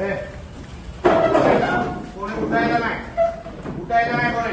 ए, कोणी उठायला नाही उठायला नाही कोणी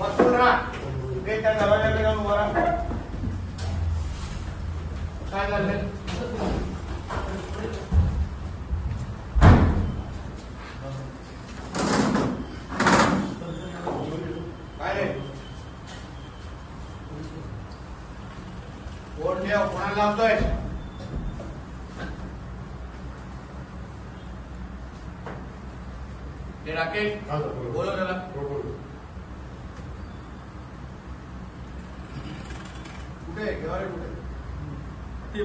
बसून राहा ते त्या दरवाजाकडे जाऊन उभा राहा काय झालं काय रे कोण देव कोणाला लावतोय राकेश बोलो. त्याला. कुठे आहे? घेवा रे कुठे?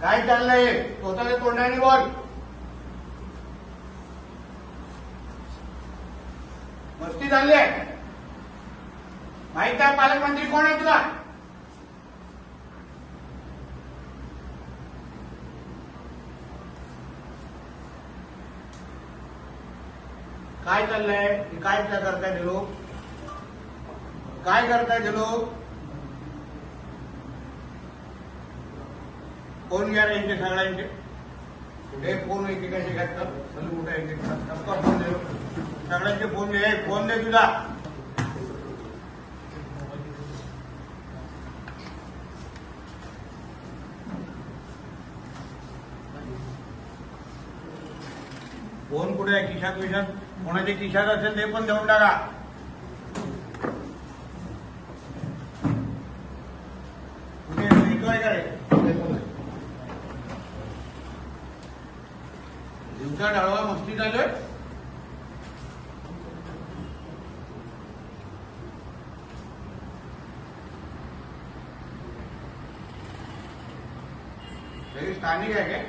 काय चाललंय? स्वतःच्या तोंडाने बोल. मस्ती चालली आहे. माहीत आहे पालकमंत्री कोण आहे तुला? काय चाललंय? हे काय काय करताय ते लोक? काय करताय ते लोक? फ़ोन घ्या यांचे सगळ्यांचे? कुठे फ़ोन एकेकाचे घाततात. चल कुठे एकेका फ़ोन दे. सगळ्यांचे फ़ोन दे. फ़ोन दे तुझा फ़ोन कुठे आहे? खिशात विशात कोणाच्या खिशात असेल ते पण देऊन टाका. कुठे दिवसा डाळवा मस्ती चालू सगळे स्थानिक आहे काय?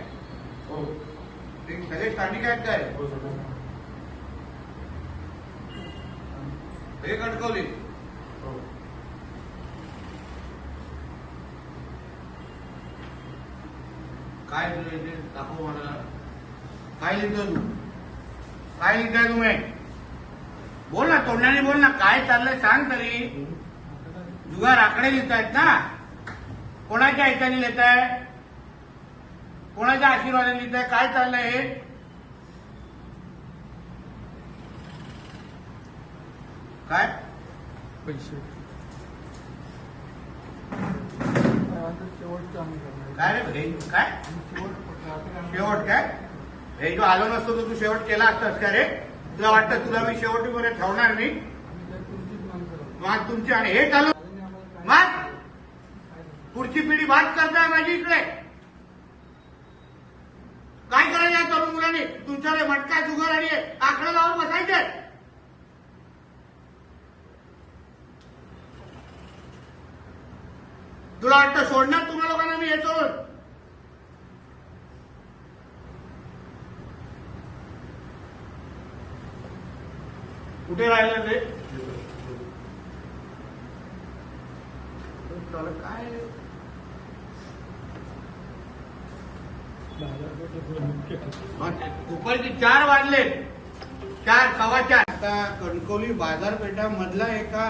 हो. ते सगळे स्थानिक आहेत काय? हो, हे कणकवली काय तुझं इथे? दाखव मला. काय लिहितो तू? काय लिहिताय तुम्ही बोल ना तोंडाने बोल ना काय चाललंय सांग तरी. जुगार आकडे लिहितायत ना. कोणाच्या ऐकाने लिहित आहे कोणाच्या आशीर्वादाने लिहिताय? काय चाललंय हे? काय? पैसे. काय रे काय? शेवट काय? हे जो आलो नसतो तर तू शेवट केला असतास का रे? तुला वाटतं तुला मी शेवटीपर्यंत ठेवणार नाही? मग तुमची आणि हे चालू मग? पुढची पिढी बात करताय माझी इकडे. काय करायचं तरुण मुलांनी? तुमच्याकडे मटका जुगार आणि आकडे लावून बसायचे. तुला वाटतं सोडणार तुम्हा लोकांना मी हे कुठे राहिलं ते? काय? दुपारचे चार वाजले. चार सव्वा चार. आता कणकवली बाजारपेठामधला एका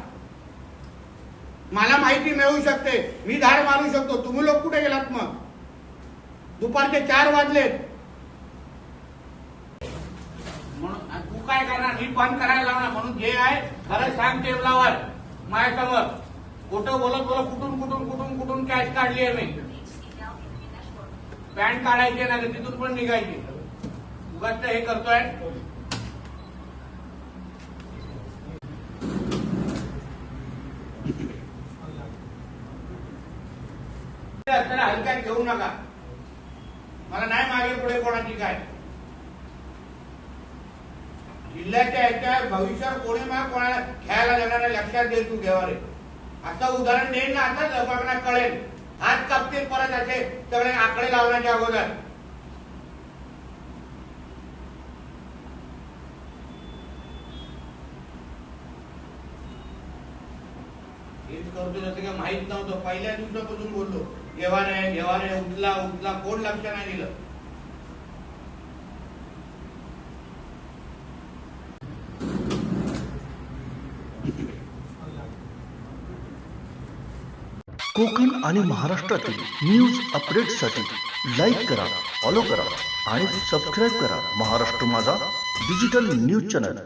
मला माहिती मिळू शकते. मी धार मारू शकतो. तुम्ही लोक कुठे गेलात मग? दुपारचे चार वाजलेत. म्हणून तू काय करणार? मी बंद करायला लावणार. म्हणून जे आहे खरं सांग टेबलावर माझ्यासमोर. कुठं बोलत बोलत कुठून कुठून कुठून कुठून कॅश काढली आहे मी? पॅन्ट काढायची ना तिथून पण निघायची. उगाच हे करतोय. असताना हलक्यात घेऊ नका. मला नाही मागे पुढे कोणाची काय. जिल्ह्याच्या याच्या भविष्यात कोणी मला कोणाला खेळायला देणार लक्षात दे तू घेवा रे आता उदाहरण देईन ना आता लोकांना कळेल. हात कापतील परत असे सगळे आकडे लावण्याच्या अगोदर. करतो, जसं काय माहित नव्हतं. पहिल्या दिवसापासून बोललो, घेवा रे घेवा रे उचला उचला कोण लक्ष नाही दिलं. कोकण आणि महाराष्ट्रातील न्यूज़ अपडेटसाठी लाईक करा फॉलो करा आणि सबस्क्राईब करा महाराष्ट्र माझा डिजिटल न्यूज़ चॅनल